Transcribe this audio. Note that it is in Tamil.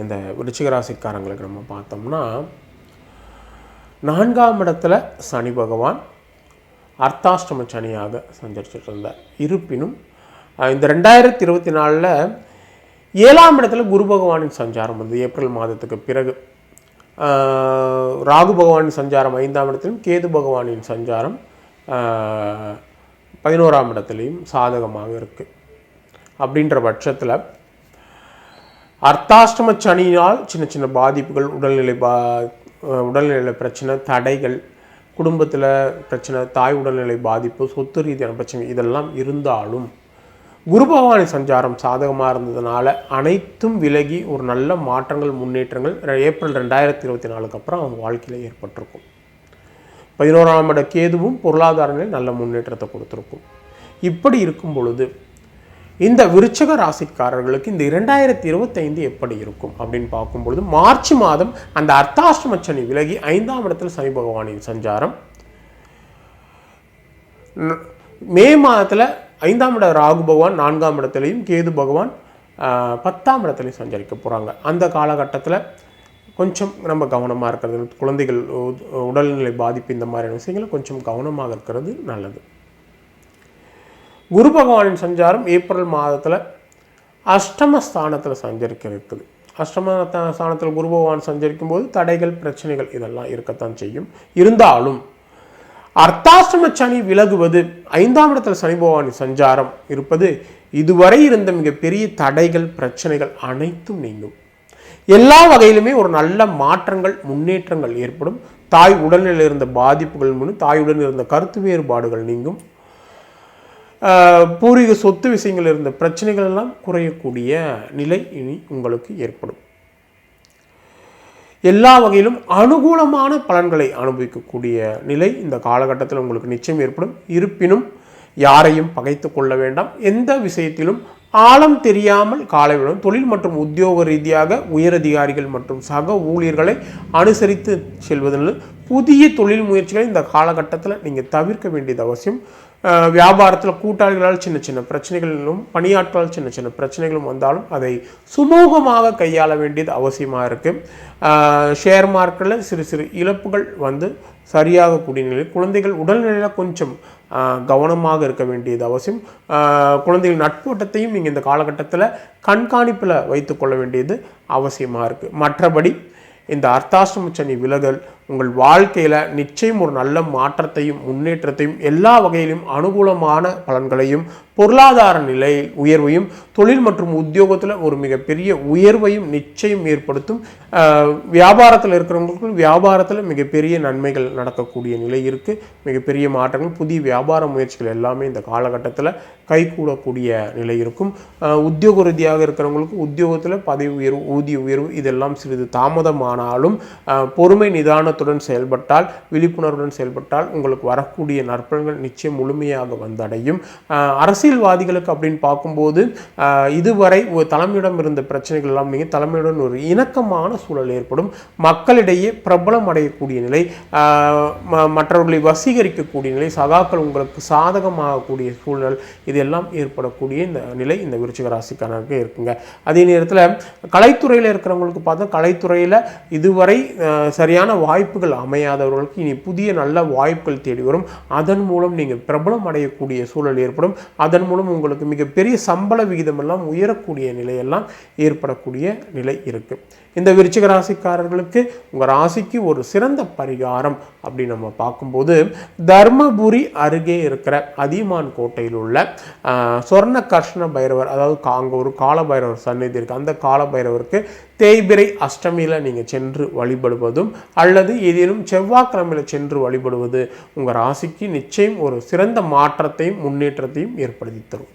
இந்த ரிச்சிகராசிக்காரங்களுக்கு நம்ம பார்த்தோம்னா நான்காம் இடத்துல சனி பகவான் அர்த்தாஷ்டம சனியாக சஞ்சரிச்சுட்டு இருந்தார் இருப்பினும் இந்த ரெண்டாயிரத்தி இருபத்தி நாலில் ஏழாம் இடத்துல குரு பகவானின் சஞ்சாரம் வந்து ஏப்ரல் மாதத்துக்கு பிறகு. ராகு பகவானின் சஞ்சாரம் ஐந்தாம் இடத்திலும் கேது பகவானின் சஞ்சாரம் பதினோராம் இடத்துலையும் சாதகமாக இருக்குது அப்படின்ற பட்சத்தில் அர்த்தாஷ்டம சனியினால் சின்ன சின்ன பாதிப்புகள் உடல்நிலை பா உடல்நிலை பிரச்சனை தடைகள் குடும்பத்தில் பிரச்சனை தாய் உடல்நிலை பாதிப்பு சொத்து ரீதியான பிரச்சனை இதெல்லாம் இருந்தாலும் குரு பகவானின் சஞ்சாரம் சாதகமாக இருந்ததுனால அனைத்தும் விலகி ஒரு நல்ல மாற்றங்கள் முன்னேற்றங்கள் ரெ- ஏப்ரல் ரெண்டாயிரத்தி இருபத்தி நாலுக்கு அப்புறம் அவங்க வாழ்க்கையில் ஏற்பட்டிருக்கும். பதினோராம் இட கேதுவும் பொருளாதார நிலை நல்ல முன்னேற்றத்தை கொடுத்துருக்கும். இப்படி இருக்கும் பொழுது இந்த விருச்சக ராசிக்காரர்களுக்கு இந்த இரண்டாயிரத்தி இருபத்தைந்து எப்படி இருக்கும் அப்படின்னு பார்க்கும் பொழுது மார்ச் மாதம் அந்த அர்த்தாஷ்டம சனி விலகி ஐந்தாம் இடத்தில் சனி பகவானின் சஞ்சாரம். மே மாதத்தில் ஐந்தாம் இட ராகு பகவான் நான்காம் இடத்துலையும் கேது பகவான் பத்தாம் இடத்துலையும் சஞ்சரிக்க போகிறாங்க அந்த காலகட்டத்தில் கொஞ்சம் நம்ம கவனமாக இருக்கிறது. குழந்தைகள் உ- உடல்நிலை பாதிப்பு இந்த மாதிரியான விஷயங்களை கொஞ்சம் கவனமாக இருக்கிறது நல்லது. குரு பகவானின் சஞ்சாரம் ஏப்ரல் மாதத்தில் அஷ்டமஸ்தானத்தில் சஞ்சரிக்கிறது. சஞ்சரிக்க இருக்குது அஷ்டம ஸ்தானத்தில் குரு பகவான் சஞ்சரிக்கும் போது தடைகள் பிரச்சனைகள் இதெல்லாம் இருக்கத்தான் செய்யும். இருந்தாலும் அர்த்தாஷ்டம சனி விலகுவது ஐந்தாம் இடத்தில் சனி பகவானின் சஞ்சாரம் இருப்பது இதுவரை இருந்த மிகப்பெரிய தடைகள் பிரச்சனைகள் அனைத்தும் நீங்கும். எல்லா வகையிலுமே ஒரு நல்ல மாற்றங்கள் முன்னேற்றங்கள் ஏற்படும். தாய் உடலில் இருந்த பாதிப்புகள் மூலம் தாயுடன் இருந்த கருத்து வேறுபாடுகள் நீங்கும். பூர்வீக சொத்து விஷயங்கள் இருந்த பிரச்சனைகள் எல்லாம் குறையக்கூடிய நிலை இனி உங்களுக்கு ஏற்படும். எல்லா வகையிலும் அனுகூலமான பலன்களை அனுபவிக்கக்கூடிய நிலை இந்த காலகட்டத்தில் உங்களுக்கு நிச்சயம் ஏற்படும். இருப்பினும் யாரையும் பகைத்து கொள்ள வேண்டாம். எந்த விஷயத்திலும் ஆழம் தெரியாமல் காலைவிடும் தொழில் மற்றும் உத்தியோக ரீதியாக உயரதிகாரிகள் மற்றும் சக ஊழியர்களை அனுசரித்து செல்வதனால் புதிய தொழில் முயற்சிகளை இந்த காலகட்டத்தில் நீங்கள் தவிர்க்க வேண்டியது அவசியம். வியாபாரத்தில் கூட்டாளிகளால் சின்ன சின்ன பிரச்சனைகளிலும் பணியாட்களால் சின்ன சின்ன பிரச்சனைகளும் வந்தாலும் அதை சுமூகமாக கையாள வேண்டியது அவசியமாக இருக்குது ஷேர் மார்க்கெட்டில் சிறு சிறு இழப்புகள் வந்து சரியாகக்கூடிய நிலையில் குழந்தைகள் உடல்நிலையில் கொஞ்சம் கவனமாக இருக்க வேண்டியது அவசியம். குழந்தைகள் நட்போட்டத்தையும் நீங்கள் இந்த காலகட்டத்தில் கண்காணிப்பில் வைத்துக்கொள்ள வேண்டியது அவசியமாக இருக்குது மற்றபடி இந்த அர்த்தாசிரம சனி விலகல் உங்கள் வாழ்க்கையில் நிச்சயம் ஒரு நல்ல மாற்றத்தையும் முன்னேற்றத்தையும் எல்லா வகையிலும் அனுகூலமான பலன்களையும் பொருளாதார நிலை உயர்வையும் தொழில் மற்றும் உத்தியோகத்தில் ஒரு மிகப்பெரிய உயர்வையும் நிச்சயம் ஏற்படுத்தும். வியாபாரத்தில் இருக்கிறவங்களுக்கு வியாபாரத்தில் மிகப்பெரிய நன்மைகள் நடக்கக்கூடிய நிலை இருக்குது மிகப்பெரிய மாற்றங்கள் புதிய வியாபார முயற்சிகள் எல்லாமே இந்த காலகட்டத்தில் கைகூடக்கூடிய நிலை இருக்கும். உத்தியோக ரீதியாக இருக்கிறவங்களுக்கு உத்தியோகத்தில் பதவி உயர்வு ஊதிய உயர்வு இதெல்லாம் சிறிது தாமதமானாலும் பொறுமை நிதான கவனத்துடன் செயல்பட்டால் விழிப்புணர்வுடன் செயல்பட்டால் உங்களுக்கு வரக்கூடிய நற்பலன்கள் நிச்சயம் முழுமையாக வந்தடையும். அரசியல்வாதிகளுக்கு அப்படின்னு பார்க்கும்போது இதுவரை ஒரு தலைமையிடம் இருந்த பிரச்சனைகள் எல்லாம் நீங்கள் தலைமையுடன் ஒரு இணக்கமான சூழல் ஏற்படும். மக்களிடையே பிரபலம் அடையக்கூடிய நிலை ம- மற்றவர்களை வசீகரிக்கக்கூடிய நிலை சகாக்கள் உங்களுக்கு சாதகமாகக்கூடிய சூழல் இதெல்லாம் ஏற்படக்கூடிய இந்த நிலை இந்த விருச்சிக ராசிக்காரருக்கு இருக்குங்க. அதே நேரத்தில் கலைத்துறையில் இருக்கிறவங்களுக்கு பார்த்தா கலைத்துறையில் இதுவரை சரியான வாய்ப்பு வாய்ப்புகள் அமையாதவர்களுக்கு இனி புதிய நல்ல வாய்ப்புகள் தேடி வரும். அதன் மூலம் நீங்கள் பிரபலம் அடையக்கூடிய சூழல் ஏற்படும். அதன் மூலம் உங்களுக்கு மிகப்பெரிய சம்பள விகிதம் எல்லாம் உயரக்கூடிய நிலையெல்லாம் ஏற்படக்கூடிய நிலை இருக்கு. இந்த விருச்சிக ராசிக்காரர்களுக்கு உங்கள் ராசிக்கு ஒரு சிறந்த பரிகாரம் அப்படின்னு நம்ம பார்க்கும்போது தர்மபுரி அருகே இருக்கிற அதியமான் கோட்டையில் உள்ள சொர்ண கர்ஷ்ண பைரவர் அதாவது கா- ஒரு கால பைரவர் சந்நிதி இருக்குது அந்த கால பைரவருக்கு தேய்பிரை அஷ்டமியில் நீங்கள் சென்று வழிபடுவதும் அல்லது ஏதேனும் செவ்வாய்க்கிழமையில் சென்று வழிபடுவது உங்கள் ராசிக்கு நிச்சயம் ஒரு சிறந்த மாற்றத்தையும் முன்னேற்றத்தையும் ஏற்படுத்தி தரும்.